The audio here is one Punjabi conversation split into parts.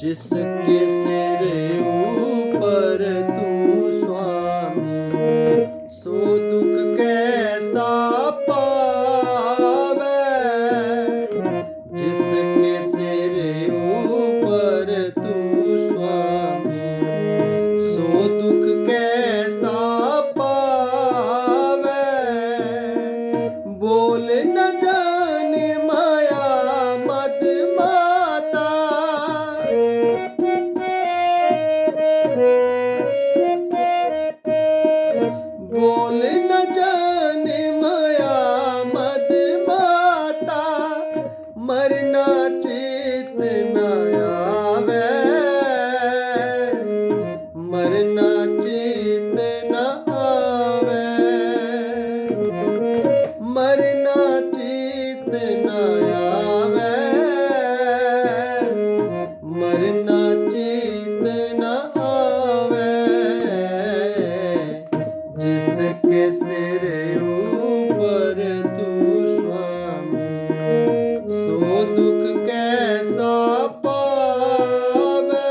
जिसके सिर ऊपर तू ਦੁਖ ਕੈਸਾ ਪਾਵੇ?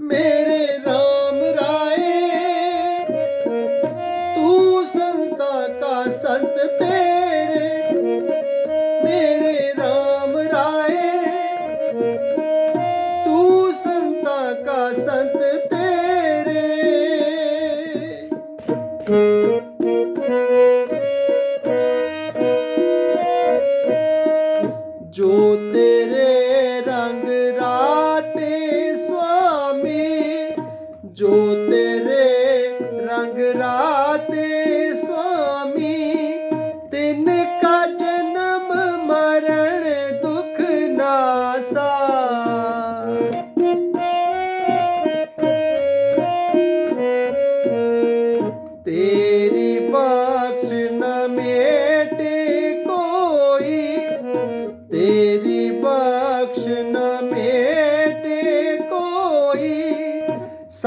ਮੇਰੇ RAM ਰਾਏ, ਤੂੰ ਸੰਤਾ ਕਾ ਸੰਤ ਤੇਰੇ। ਮੇਰੇ RAM ਰਾਏ, ਤੂੰ ਸੰਤਾ ਕਾ ਸੰਤ ਤੇਰੇ।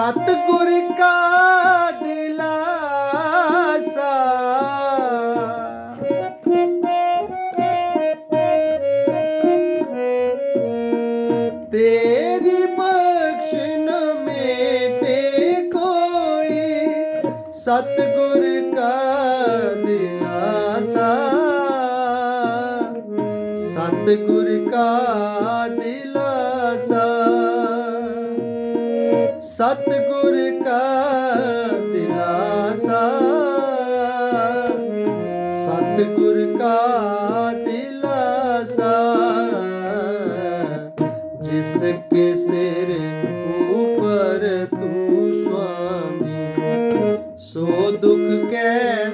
ਸਤਗੁਰ ਕਾ ਦਿਲਾਸਾ। ਤੇਰੀ ਬਖਸ਼ਣ ਮੇਟੇ ਕੋਈ ਕਾ ਦਿਲਾਸਾ। ਸਤਗੁਰ ਸਤਿਗੁਰ ਕਾ ਦਿਲਾਸਾ। ਸਤਿਗੁਰ ਕਾ ਦਿਲਾਸਾ। ਜਿਸ ਕੇ ਸਿਰ ਉਪਰ ਤੂੰ ਸੁਆਮੀ ਸੋ ਦੁਖ ਕੈ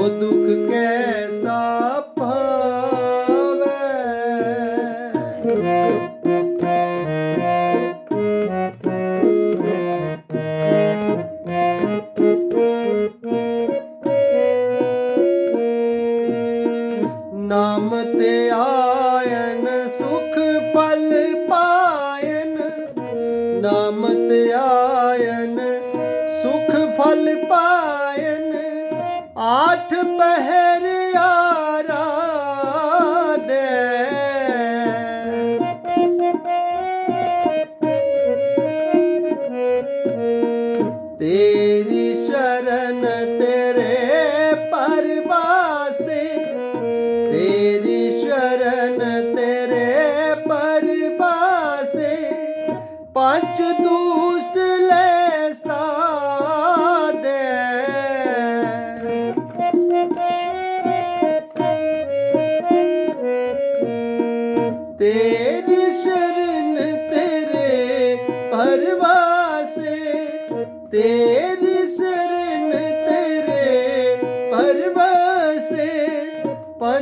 ਸੋ ਦੁਖ ਨਾਮ ਤੇ ਆਇਨ ਸੁਖ ਫਲ ਪਾਇਨ। ਨਾਮ ਤੇ ਆਇਨ ਸੁਖ ਫਲ ਪਾਇਨ ਆਠ ਪਹਿਰ ਆਰਾ ਦੇ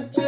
ਪੰਜ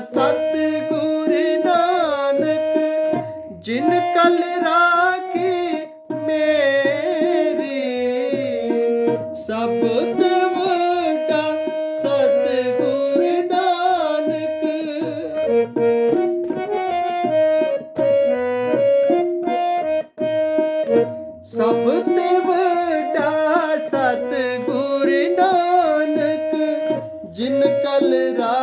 ਸਤਿਗੁਰ ਨਾਨਕ, ਜਿਨ ਕਲ ਰਾਖੀ ਮੇਰੀ। ਸਭ ਤੇ ਸਤਿਗੁਰ ਨਾਨਕ। ਸਭ ਤੇ ਵੱਡਾ ਸਤਿਗੁਰ ਨਾਨਕ, ਜਿਨ ਕਲ ਰਾ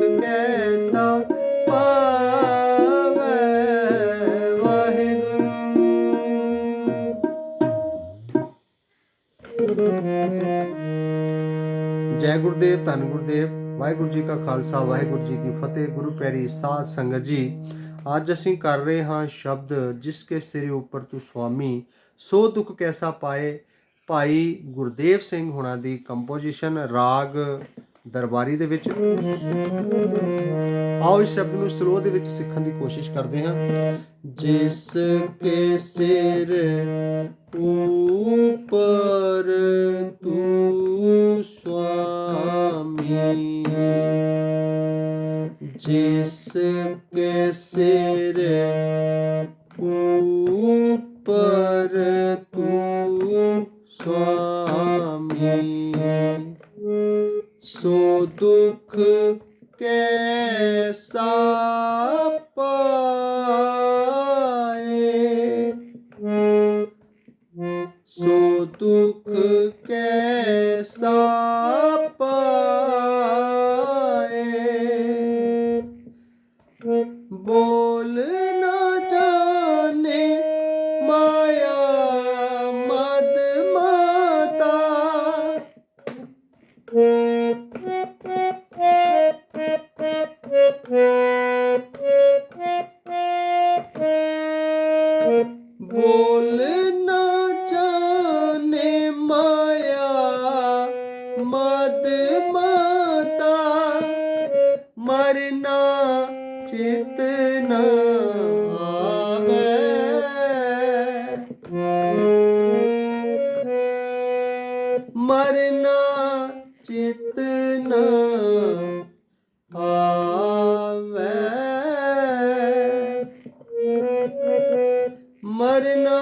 ਜੈ ਗੁਰਦੇਵ, ਧੰਨ ਗੁਰਦੇਵ, ਵਾਹਿਗੁਰੂ ਜੀ ਕਾ ਖਾਲਸਾ, ਵਾਹਿਗੁਰੂ ਜੀ ਕੀ ਫਤਿਹ, ਗੁਰੂ ਪੈਰੀ ਸਾਧ ਸੰਗਤ ਜੀ। ਅੱਜ ਅਸੀਂ ਕਰ ਰਹੇ ਹਾਂ ਸ਼ਬਦ, ਜਿਸ ਕੇ ਸਿਰੇ ਉੱਪਰ ਤੂੰ ਸੁਆਮੀ, ਸੋ ਦੁੱਖ ਕੈਸਾ ਪਾਏ? ਭਾਈ ਗੁਰਦੇਵ ਸਿੰਘ ਹੁਣਾਂ ਦੀ ਕੰਪੋਜੀਸ਼ਨ ਰਾਗ ਦਰਬਾਰੀ ਦੇ ਵਿੱਚ। ਆਓ ਇਸ ਸ਼ਬਦ ਨੂੰ ਸਰੋਤ ਦੇ ਵਿੱਚ ਸਿੱਖਣ ਦੀ ਕੋਸ਼ਿਸ਼ ਕਰਦੇ ਹਾਂ। ਜਿਸ ਕੇ ਸਿਰ ਉਪਰ ਤੂੰ ਸੁਆਮੀ। ਜਿਸ ਕੇ ਸਿਰ ਮਦ ਮਾਤਾ ਮਰਨਾ ਚਿਤ ਨਾ ਮਰਨਾ ਚਿਤ ਨਾ ਆਵੇ। ਮਰਨਾ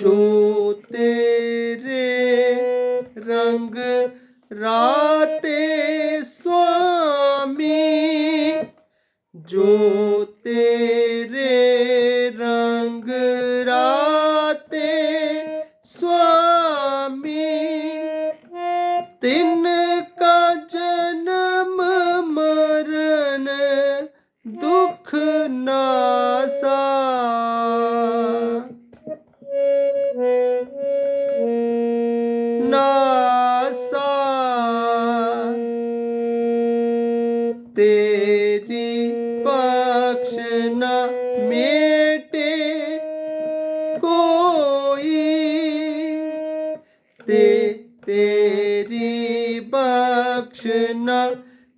ਜੋ ਤੇ ਤੇਰੀ ਬਖਸ਼ ਨਾ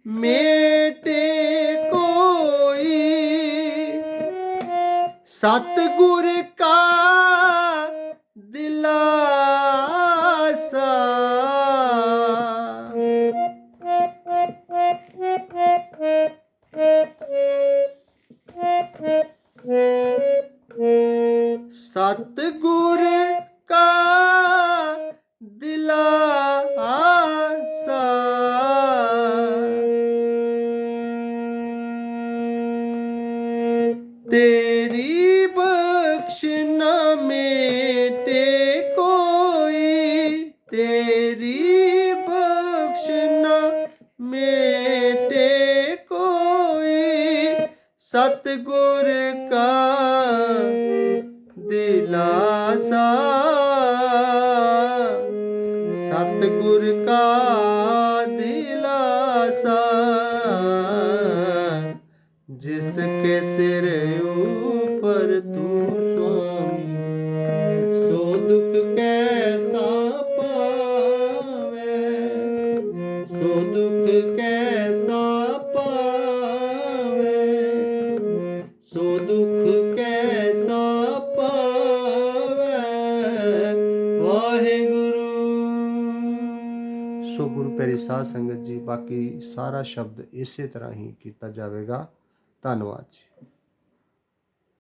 ਮੇਟੇ ਕੋਈ। ਸਤਿਗੁਰ ਕਾ ਦਿਲਾ ਸਤਿਗੁਰ ਕਾ ਦਿਲਾਸਾ। ਸਤਿਗੁਰ ਕਾ ਦਿਲਾਸਾ। ਜਿਸ ਕੇ ਸਿਰ ਉਪਰ ਤੂੰ ਸੋਨੀ ਸੋ ਦੁਖ ਕੈਸਾ ਪਾਵੇ। ਸੋ ਦੁਖ ਸੰਗਤ ਜੀ ਬਾਕੀ ਸਾਰਾ ਸ਼ਬਦ ਇਸੇ ਤਰ੍ਹਾਂ ਹੀ ਕੀਤਾ ਜਾਵੇਗਾ। ਧੰਨਵਾਦ ਜੀ।